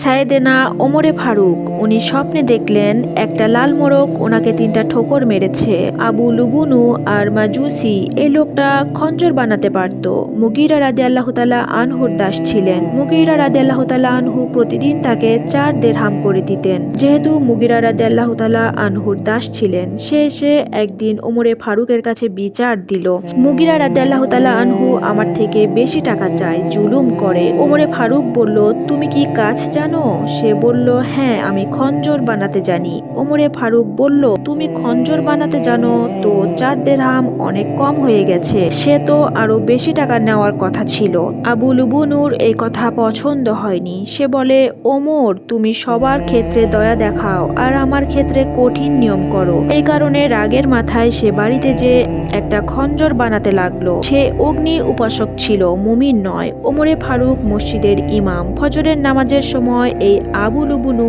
সায়েদেনা ওমরে ফারুক, উনি স্বপ্নে দেখলেন একটা লাল মোরগ ওনাকে তিনটা ঠোকর মেরেছে। আবু লুবুনু আর মাজুসি, এই লোকটা খঞ্জর বানাতে পারত। মুগিরা রাদে আল্লাহ তালা আনহুর দাস ছিলেন। মুগিরা রাদে আল্লাহ তালা আনহু প্রতিদিন তাকে চার দেড়হাম করে দিতেন। যেহেতু মুগিরা রাদে আল্লাহ তালা আনহুর দাস ছিলেন, সে এসে একদিন ওমরে ফারুকের কাছে বিচার দিল। মুগিরা রাদে আল্লাহ তালা আনহু আমার থেকে বেশি টাকা চায়, জুলুম করে। ওমরে ফারুক বলল, তুমি কি কাজ জানো? সে বলল হ্যাঁ আমি খঞ্জর বানাতে জানি। ওমরে ফারুক বলল, তুমি খঞ্জর বানাতে জানো তো, চার দেড়হাম অনেক কম হয়ে গেছে। সে তো আরও বেশি টাকা নেওয়ার কথা ছিল। আবু লুবুনুর এই কথা পছন্দ হয়নি। সে বলে, ওমর, তুমি সবার ক্ষেত্রে দয়া দেখাও আর আমার ক্ষেত্রে কঠিন নিয়ম করো। এই কারণে রাগের মাথায় সে বাড়িতে যে একটা খঞ্জর বানাতে লাগল, সে অগ্নি উপাসক ছিল, মুমিন নয়। ওমরে ফারুক মসজিদের ইমাম। ফজরের সময় এই আবু লুবুনু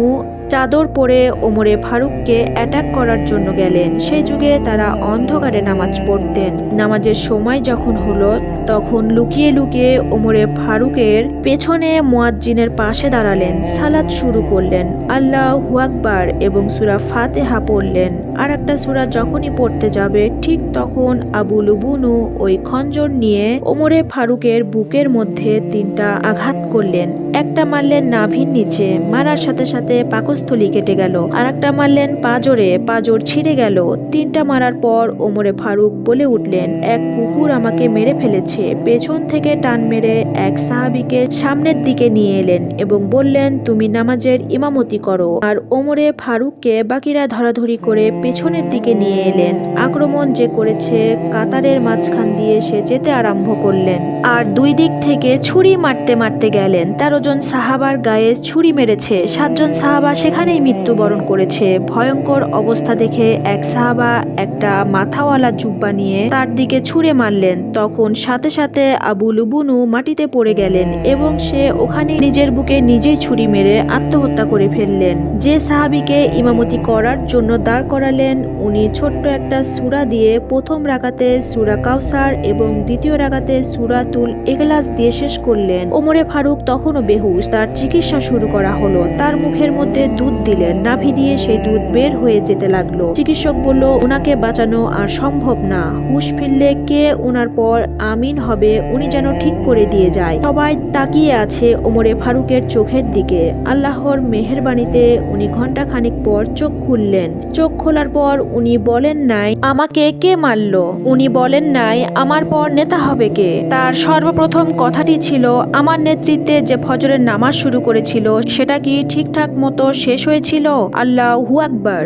চাদর পরে ওমরে ফারুককে অ্যাটাক করার জন্য গেলেন। সেই যুগে তারা অন্ধকারে নামাজ পড়তেন। নামাজের সময় যখন হলো, তখন লুকিয়ে লুকিয়ে ওমরে ফারুকের পেছনে মোয়াজ্জিনের পাশে দাঁড়ালেন। সালাদ শুরু করলেন। আল্লাহ হুয়াকবার এবং সুরা ফাতেহা পড়লেন। আর একটা সুরা যখনই পড়তে যাবে, ঠিক তখন আবু লুবুনু ওই খঞ্জর নিয়ে ওমরে ফারুকের বুকের মধ্যে তিনটা আঘাত করলেন। একটা মারলেন নাভির নিচে। মারার সাথে সাথে পাকস্থলী কেটে গেল আর একটা মারলেন পাজরে, পাজর ছিঁড়ে গেল। তিনটা মারার পর ওমরে ফারুক বলে উঠলেন, এক কুকুর আমাকে মেরে ফেলেছে। পেছন থেকে টান মেরে এক সাহাবিকে সামনের দিকে নিয়ে এলেন এবং বললেন, তুমি নামাজের ইমামতি করো। আর ওমরে ফারুককে বাকিরা ধরাধরি করে পেছনের দিকে নিয়ে এলেন। আক্রমণ যে করেছে কাতারের মাঝখান দিয়ে সে যেতে আরম্ভ করলেন। আর দুই দিক থেকে ছুরি মারতে মারতে গেলেন। তেরো জন সাহাবার গায়ে ছুরি মেরেছে। সাতজন সাহাবা সেখানেই মৃত্যুবরণ করেছে। ভয়ঙ্কর অবস্থা দেখে এক সাহাবা একটা মাথাওয়ালা জুব্বা নিয়ে তার দিকে ছুঁড়ে মারলেন। তখন সাথে সাথে আবু লুবুনু মাটিতে পড়ে গেলেন এবং সে ওখানে নিজের বুকে নিজেই ছুরি মেরে আত্মহত্যা করে ফেললেন। যে সাহাবিকে ইমামতি করার জন্য দাঁড় করালেন, উনি ছোট্ট একটা সুরা দিয়ে প্রথম রাগাতে সুরা কাউসার এবং দ্বিতীয় রাগাতে সুরাতুল এগলাস দিয়ে শেষ করলেন। ওমরে ফারুক তখনও বেহুশ, তার চিকিৎসা শুরু করা হলো। তার মুখের মধ্যে দুধ দিলেন। নাভি দিয়ে সেই দুধ বের হয়ে যেতে লাগল। চিকিৎসক বলল, ওনাকে বাঁচানো আর সম্ভব না। হুশ ফিরলে কে ওনার পর আমিন হবে, উনি যেন ঠিক করে দিয়ে যায়। সবাই তাকিয়ে আছে ওমরে ফারুকের চোখের দিকে। আল্লাহর মেহেরবানিতে উনি ঘণ্টা খানিক পর চোখ খুললেন। চোখ খোলার পর উনি বলেন নাই, আমাকে কে মারলো? উনি বলেন নাই, আমার পর নেতা হবে কে? তার সর্বপ্রথম কথাটি ছিল, আমার নেতৃত্বে যে ফজরের নামাজ শুরু করেছিল, সেটা কি ঠিকঠাক মতো শেষ হয়েছিল। আল্লাহ আকবার।